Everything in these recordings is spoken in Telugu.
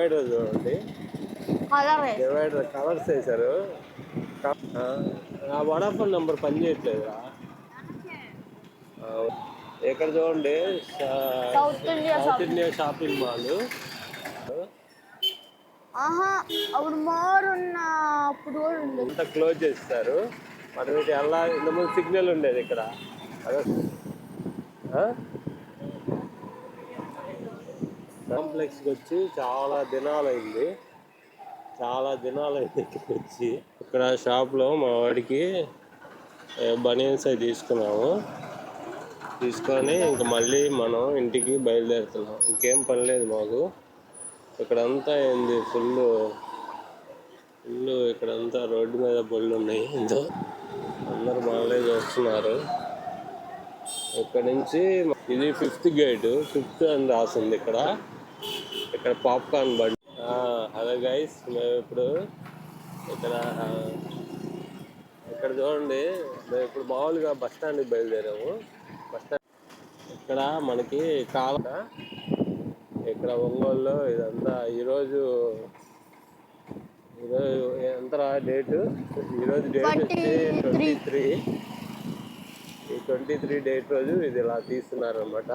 డివైడర్ చూడండి. డివైడర్ కవర్స్ వేశారు. ఆ వడాఫోన్ నెంబర్ పని చేయట్లేదురా ఆ, ఇక్కడ చూడండి? సౌత్ ఇండియా షాపింగ్ మాల్ ఆహా అప్పుడు మోర్ ఉన్న అప్పుడు అంతా క్లోజ్ చేస్తారు మనం ఇటు ఎలా ఇంతకుముందు సిగ్నల్ ఉండేది ఇక్కడ. అదే ఆ? కాంప్లెక్స్కి వచ్చి చాలా దినాలైంది. చాలా దినాలైంది ఇక్కడికి వచ్చి. ఇక్కడ షాప్లో మా వాడికి బనియన్స్ అవి తీసుకున్నాము. తీసుకొని ఇంక మళ్ళీ మనం ఇంటికి బయలుదేరుతున్నాం. ఇంకేం పని లేదు మాకు. ఇక్కడంతా ఏంది ఫుల్ ఫుల్ ఇక్కడంతా రోడ్డు మీద బళ్ళు ఉన్నాయి. ఎంతో అందరు మనలే చూస్తున్నారు. ఇక్కడ నుంచి ఇది ఫిఫ్త్ గేట్ ఫిఫ్త్ అని రాసింది ఇక్కడ. ఇక్కడ పాప్కార్న్ బండి. హలో గైస్ మేము ఇప్పుడు ఇక్కడ ఇక్కడ చూడండి మేము ఇప్పుడు మామూలుగా బస్ స్టాండ్కి బయలుదేరాము. బస్ స్టాండ్ ఇక్కడ మనకి కాల ఇక్కడ ఒంగోలులో ఇదంతా ఈరోజు ఈరోజు ఎంత డేటు? ఈరోజు డేట్ వచ్చి ట్వంటీ త్రీ. ఈ ట్వంటీ త్రీ డేట్ రోజు ఇది ఇలా తీస్తున్నారు అనమాట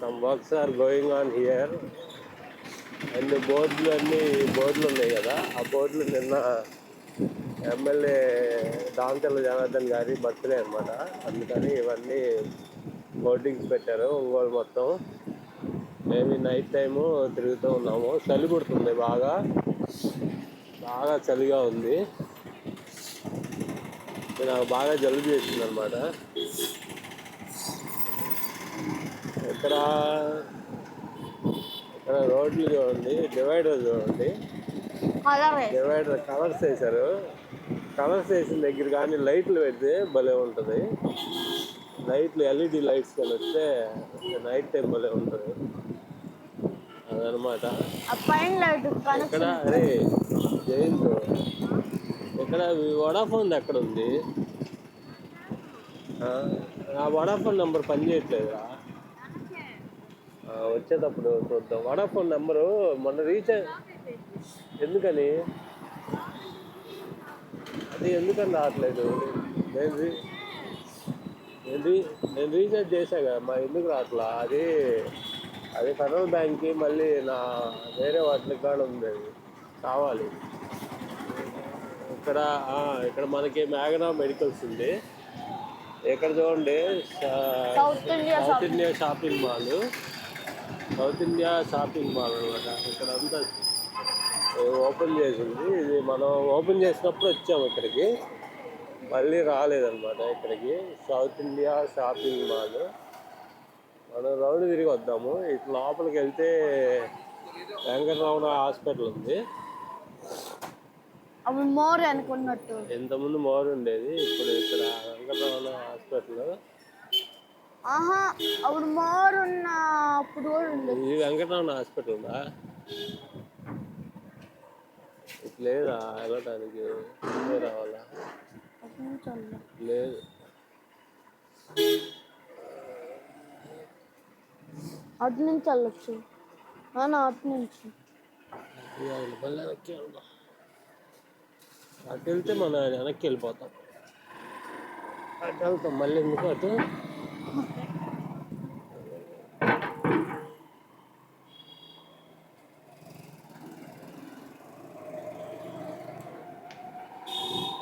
some works are going on here and బోర్డులు అన్ని బోర్డులు ఉన్నాయి కదా ఆ బోర్డులు నిన్న ఎమ్మెల్యే దాంతెల్ల జనార్దన్ గారి బర్త్డే అనమాట అందుకని ఇవన్నీ బోర్డింగ్స్ పెట్టారు ఒంగోలు మొత్తం. మేము నైట్ టైము తిరుగుతూ ఉన్నాము. చలి పుడుతుంది బాగా. బాగా చలిగా ఉంది. నాకు బాగా జలుబు చేసింది అనమాట ఇక్కడ ఇక్కడ రోడ్లు చూడండి డివైడర్ చూడండి. డివైడర్ కలర్స్ వేశారు కలర్స్ వేసిన దగ్గర కానీ లైట్లు పెడితే భలే ఉంటుంది. లైట్లు ఎల్ఈడి లైట్స్ కానీ వస్తే నైట్ టైం భలే ఉంటుంది. అదనమాట. ఇక్కడ అరే జయంత్. ఇక్కడ వడాఫోన్ ఎక్కడ ఉంది? ఆ, ఆ వడాఫోన్ నెంబర్ పని చేయట్లేదురా ఆ, వచ్చేటప్పుడు చూద్దాం. వడాఫోన్ నెంబరు మొన్న రీఛార్జ్ ఎందుకని? అది ఎందుకని రావట్లేదు? నేను రీ- నేను రీ- నేను రీఛార్జ్ చేశా కదా మా ఎందుకు రావట్లా? అది అది ఫెడరల్ బ్యాంక్కి మళ్ళీ నా వేరే వాటికి కూడా ఉంది అది. కావాలి. ఇక్కడ ఇక్కడ మనకి మ్యాగనా మెడికల్స్ ఉంది. ఇక్కడ చూడండి? South India shopping mall south India shopping mall అనమాట ఇక్కడ అంతా ఓపెన్ చేసింది. ఇది మనం ఓపెన్ చేసినప్పుడు వచ్చాము ఇక్కడికి. మళ్ళీ రాలేదన్నమాట ఇక్కడికి. South India shopping mall. మనం రౌండ్ తిరిగి వద్దాము. ఇటు లోపలికి వెళ్తే వెంకటరమణ హాస్పిటల్ ఉంది. అప్పుడు మోర్ అనుకున్నట్టు. ఇంతకుముందు మోరు ఉండేది. ఇప్పుడు ఇక్కడ వెంకటరమణ హాస్పిటల్. ఆహా అప్పుడు మోర్ ఉన్న అప్పుడు కూడా ఉంది. ఇది వెంకటరమణ హాస్పిటల్ ఉందా? లేదా వెళ్ళటానికి రావాలా. లేదు. అటు నుంచి వెళ్ళొచ్చు. నాన్న అటు నుంచి. మళ్ళీ వెనక్కి వెళ్దాం అటు వెళ్తే మనం వెనక్కి వెళ్ళిపోతాం. అటు వెళ్తాం మళ్ళీ ఎందుకు అటు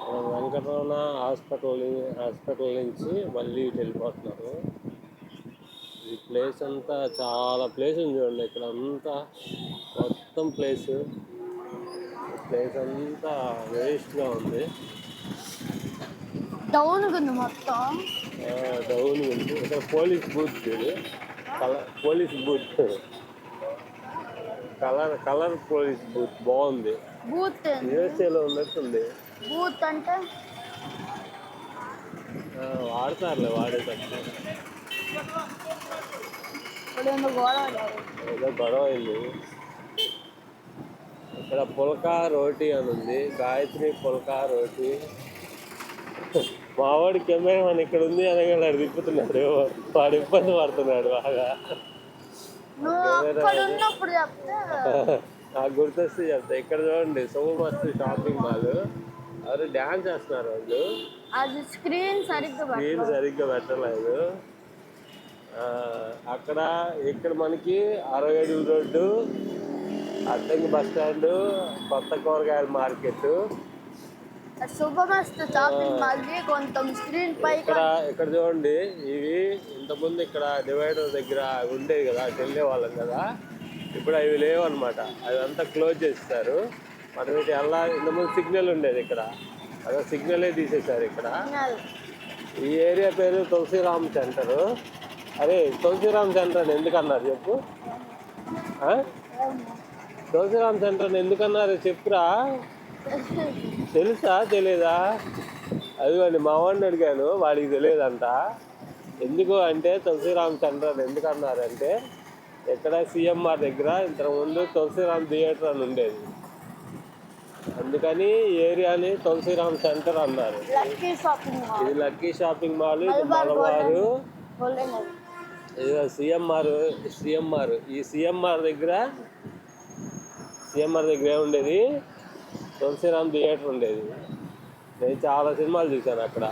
మనం వెంకటరమణ హాస్పిటల్ హాస్పిటల్ నుంచి మళ్ళీ వెళ్ళిపోతున్నారు. ఈ ప్లేస్ అంతా చాలా ప్లేస్ ఉంది చూడండి ఇక్కడ అంతా మొత్తం ప్లేస్. ప్లేస్ అంతా వేస్ట్గా ఉంది. డౌన్ ఉంది మొత్తం. డౌన్ ఉంది. ఇక్కడ పోలీస్ బూత్ ఇది. Colour police booth. Colour colour police booth. బాగుంది. బూత్ యూఎస్ఏలో ఉన్నట్టుంది. బూత్ అంటే? వాడతారులే వాడేటప్పుడు ఏదో గొడవ అయింది ఇక్కడ పుల్కా రోటీ అని ఉంది గాయత్రి పుల్కా రోటీ. మావాడు కెమెరా మన ఇక్కడ ఉంది అనగా వాడు తిప్పుతున్నాడు వాడు ఇబ్బంది పడుతున్నాడు బాగా. నాకు గుర్తొస్తే చెప్తా ఇక్కడ చూడండి సోమస్తు షాపింగ్ మాల్. ఎవరు డ్యాన్స్ చేస్తున్నారు వాళ్ళు. అది స్క్రీన్ సరిగ్గా. స్క్రీన్ సరిగ్గా పెట్టలేదు. ఆ, అక్కడ ఇక్కడ మనకి అరవై అడుగుల రోడ్డు అద్దంకి బస్ స్టాండ్ కొత్త కూరగాయల మార్కెట్ శుభమస్తు షాపింగ్ కొంచెం స్క్రీన్ పైకి ఇక్కడ ఇక్కడ చూడండి ఇవి ఇంతకుముందు ఇక్కడ డివైడర్ దగ్గర ఉండేవి కదా వెళ్ళే వాళ్ళం కదా. ఇప్పుడు అవి లేవు అనమాట అవి అంతా క్లోజ్ చేస్తారు మనం ఇటు వెళ్ళా ఇంతకుముందు సిగ్నల్ ఉండేది ఇక్కడ. అదే సిగ్నలే తీసేశారు ఇక్కడ. ఈ ఏరియా పేరు తులసిరామ్ సెంటర్. అరే తులసిరామ్ సెంటర్ అని ఎందుకన్నారు చెప్పు? తులసిరామ్ సెంటర్ అని ఎందుకన్నారు చెప్పురా? తెలుసా తెలీదా? అదిగోండి మా వాడిని అడిగాను వాడికి తెలియదంట. ఎందుకు అంటే తులసిరామ్ సెంటర్ అని ఎందుకు అన్నారంటే ఇక్కడ సిఎంఆర్ దగ్గర ఇంతకుముందు తులసిరామ్ థియేటర్ అని ఉండేది. అందుకని ఏరియాని తులసిరామ్ సెంటర్ అన్నారు. ఇది లక్కీ షాపింగ్ మాల్ ఇది మలబారు సిఎంఆర్ సిఎంఆర్. ఈ సిఎంఆర్ దగ్గర సిఎంఆర్ దగ్గర ఏముండేది? తులసిరామ్ థియేటర్ ఉండేది. నేను చాలా సినిమాలు చూశాను అక్కడ.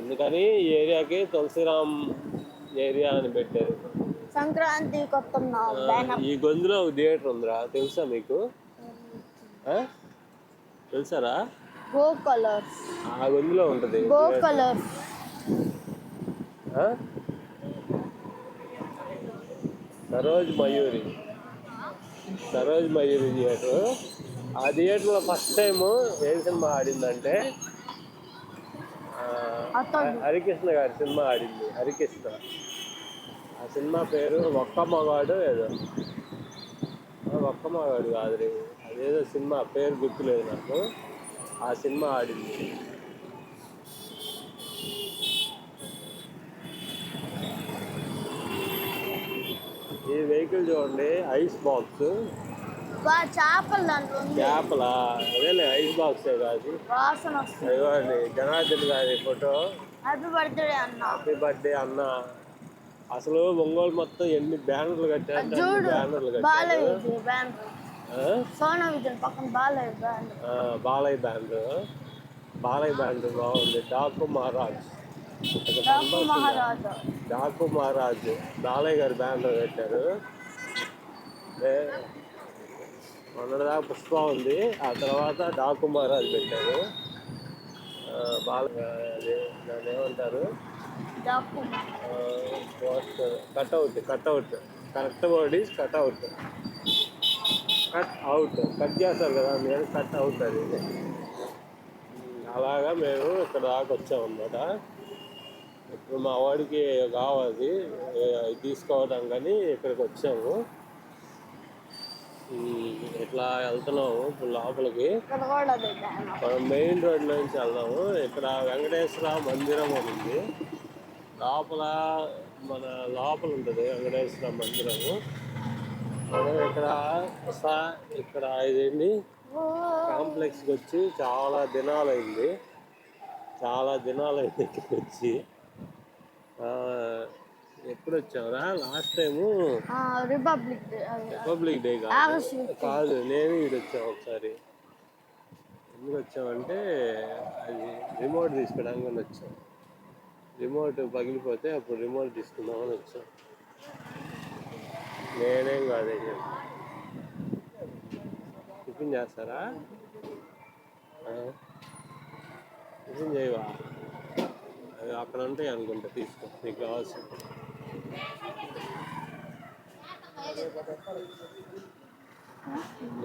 అందుకని ఈ ఏరియాకి తులసిరామ్ ఏరియా అని పెట్టారు. సంక్రాంతి కొత్త ఈ గొంతులో ఒక థియేటర్ ఉందిరా తెలుసా మీకు? తెలుసారా? గో కలర్స్ ఆ గొంతులో ఉంటుంది. గో కలర్స్ ఆ? సరోజ్ మయూరి. సరోజ్ మయూరి థియేటర్. ఆ థియేటర్లో ఫస్ట్ టైం ఏం సినిమా ఆడిందంటే హరికృష్ణ గారి సినిమా ఆడింది. హరికృష్ణ. ఆ సినిమా పేరు ఒక్క మగాడు ఏదో. ఒక్క మగాడు కాదు అదేదో సినిమా పేరు గుర్తులేదు నాకు. ఆ సినిమా ఆడింది. ఈ వెహికల్ చూడండి ఐస్ బాక్స్. చేపలు అదేలే ఐస్ బాక్స్ కాదు అదిగోండి జనార్దన్ గారి ఫోటో. హ్యాపీ బర్త్డే అన్న. హ్యాపీ బర్త్డే అన్న. అసలు ఒంగోలు మొత్తం ఎన్ని బ్యానర్లు కట్టారు బ్యానర్లు కట్టారు. సోనా విజయ్ పక్కన బాలయ్య ఆ, బాలయ్య బ్యాండ్ బాలయ్య బ్యాండ్ బాగుంది. డాకు మహారాజ్. డాకు మహారాజా. డాకు మహారాజ్. బాలయ్య గారి బ్యాండ్ పెట్టారు. ఏ, మొన్నటిదా పుష్ప ఉంది. ఆ తర్వాత డాకు మహారాజ్ పెట్టారు. బాల దాన్ని ఏమంటారు? Cutout cutout. Correct is cutout. Cut out cut చేస్తారు కదా మీరు కట్ అవుట్ అది. అలాగా మేము ఇక్కడ దాకా వచ్చామన్నమాట. ఇప్పుడు మా వాడికి కావాలి తీసుకోవడం కానీ ఇక్కడికి వచ్చాము. ఇట్లా వెళ్తున్నాము ఇప్పుడు లోపలికి. మనం మెయిన్ రోడ్ నుంచి వెళ్దాము. ఇక్కడ వెంకటేశ్వర మందిరం ఉంది. లోపల మన లోపల ఉంటుంది వెంకటేశ్వర మందిరము. ఇక్కడ సా- ఇక్కడ ఇదేంటి? కాంప్లెక్స్కి వచ్చి చాలా దినాలైంది. చాలా దినాలైంది ఇక్కడికి వచ్చి. ఎప్పుడు వచ్చావురా last time republic day. Republic day కాదు. కాదు నేను ఇది వచ్చాను ఒకసారి. ఎందుకు వచ్చామంటే అది రిమోట్ తీసుకోవడానికి వచ్చాం రిమోట్ పగిలిపోతే అప్పుడు రిమోట్ తీసుకుందామని వచ్చాం నేనేం కాదు. టిఫిన్ చేస్తారా? టిఫిన్ చేయవా? అవి అక్కడ ఉంటాయి అనుకుంటా తీసుకో. నీకు కావాల్సింది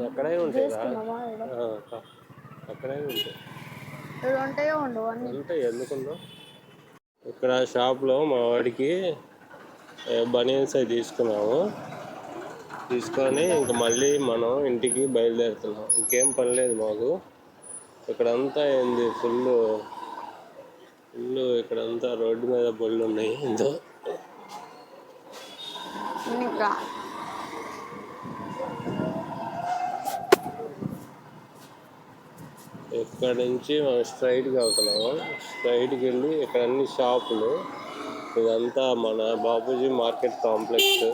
ఎక్కడైనా? ఆ, ఎక్కడైనా ఉంటాయి. ఉంటాయో ఉండవు ఉంటాయి ఎందుకుందో ఇక్కడ షాప్లో మా వాడికి బనియన్స్ అవి తీసుకున్నాము. తీసుకొని ఇంక మళ్ళీ మనం ఇంటికి బయలుదేరుతున్నాం. ఇంకేం పని లేదు మాకు. ఇక్కడంతా ఏంది? ఫుల్ ఫుల్ ఇక్కడంతా రోడ్డు మీద బళ్ళు ఉన్నాయి. ఎంతో ఇంకా. ఇక్కడ నుంచి మనం స్ట్రైట్గా వెళ్తున్నాము. స్ట్రైట్కి వెళ్ళి ఇక్కడ అన్ని షాపులు ఇదంతా మన బాపూజీ మార్కెట్ కాంప్లెక్స్.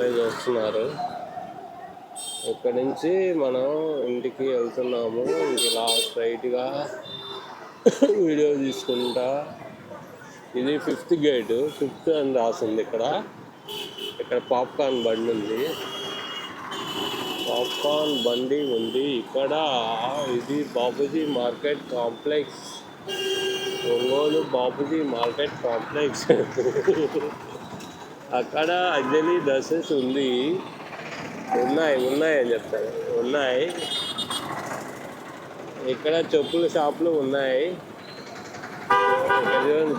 అందరు మనలే ఇక్కడ నుంచి మనం ఇంటికి వెళ్తున్నాము. ఇలా స్ట్రైట్గా వీడియో తీసుకుంటా. ఇది ఫిఫ్త్ గేట్ ఫిఫ్త్ అని రాసింది ఇక్కడ. ఇక్కడ పాప్కార్న్ బండి ఉంది. పాప్కార్న్ బండి ఉంది. ఇక్కడ ఇది Babuji market complex. Ongole Babuji market complex. అక్కడ అంజలి డ్రెస్సెస్ ఉంది. ఉన్నాయి ఉన్నాయి అని చెప్తాను ఉన్నాయి. ఇక్కడ చెప్పుల షాపులు ఉన్నాయి.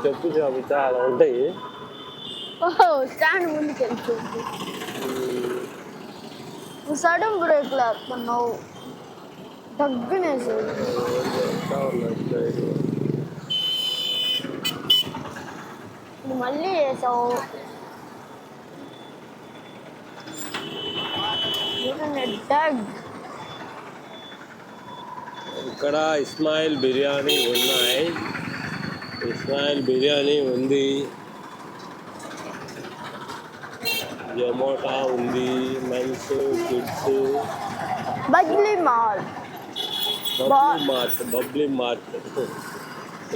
చెప్పుల షాపులు చాలా ఉంటాయి. స్టాండ్ ముందుకు వెళ్తుంది. నువ్వు సడన్ బ్రేక్ లేకున్నావు దగ్గనేసి ఎంత ఉన్నట్టు. నువ్వు మళ్ళీ వేసావు డగ్ ఇక్కడ ఇస్మాయిల్ బిర్యానీ ఉన్నాయి ఇస్మాయిల్ బిర్యానీ ఉంది జొమాటో ఉంది men's kids బజ్లీ mall Bubbly Mart Bubbly Mart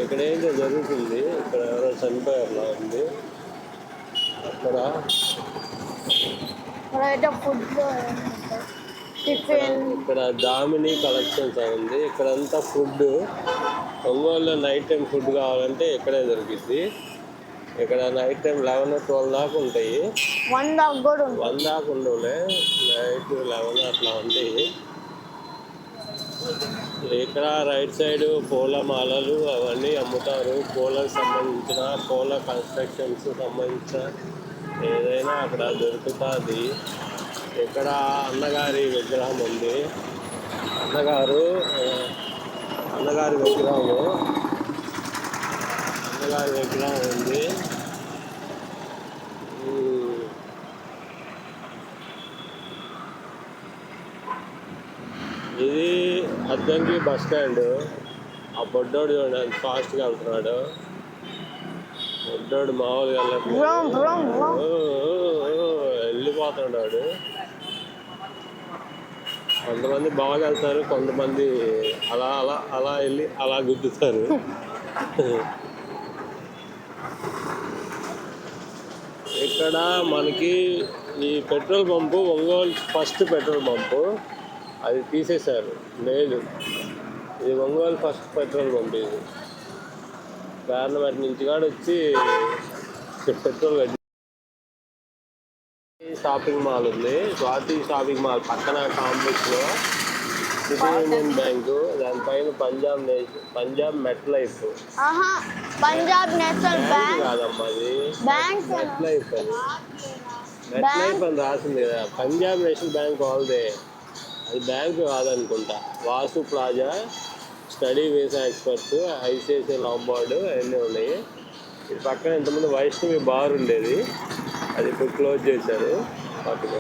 ఇక్కడ ఏంటో జరుగుతుంది ఇక్కడ ఎవరో చనిపోయారులా ఉంది అక్కడ అయితే ఫుడ్ టిఫిన్. ఇక్కడ దామిని కలెక్షన్స్ ఉంది. ఇక్కడంతా ఫుడ్. ఒంగోలులో నైట్ టైం ఫుడ్ కావాలంటే ఇక్కడే దొరికిద్ది. ఇక్కడ నైట్ టైం లెవెన్ ట్వెల్వ్ దాకా ఉంటాయి. వన్ దాకా కూడా వన్ దాకా ఉండవులే. నైట్ లెవెన్ అట్లా ఉంటాయి. ఇక్కడ రైట్ సైడ్ పూల మాలలు అవన్నీ అమ్ముతారు. పూలకు సంబంధించిన పూల కన్స్ట్రక్షన్స్ సంబంధించిన ఏదైనా అక్కడ దొరుకుతుంది. ఇక్కడ అన్నగారి విగ్రహం ఉంది. అన్నగారు అన్నగారి విగ్రహము. అన్నగారి విగ్రహం ఉంది. ఇది అద్దంకి బస్ స్టాండ్. ఆ బొడ్డోడు చూడండి ఫాస్ట్గా వెళ్తున్నాడు. బొడ్డోడు మామూలుగా వెళ్ళిపోతున్నాడు. కొంతమంది బాగా వెళ్తారు కొంతమంది అలా అలా అలా వెళ్ళి అలా గుద్దుతారు. ఇక్కడ మనకి ఈ petrol pump Ongole first petrol pump అది తీసేశారు లేదు ఇది ఒంగోలు ఫస్ట్ పెట్రోల్ పంప్ ఇది. గవర్నమెంట్ నుంచి కూడా వచ్చి పెట్రోల్ కట్టి షాపింగ్ మాల్ ఉంది. స్వాతి షాపింగ్ మాల్ పక్కన కాంప్లెక్స్లో సిటీ యూనియన్ బ్యాంకు దానిపైన పంజాబ్ నేష్ పంజాబ్ మెట్ లైఫ్ ఆహా పంజాబ్ నేషనల్ బ్యాంక్ కాదమ్మా అది. బ్యాంక్ మెట్ లైఫ్ అది. మెట్ లైఫ్ అని రాసింది కదా. పంజాబ్ నేషనల్ బ్యాంక్ వాళ్ళదే అది bank కాదనుకుంటా. Vasu plaza study visa experts ICICI Lombard అవన్నీ ఉన్నాయి. ఇది పక్కన ఇంతకుముందు వైష్ణవి బార్ ఉండేది. అది ఇప్పుడు క్లోజ్ చేశారు. పట్టుకో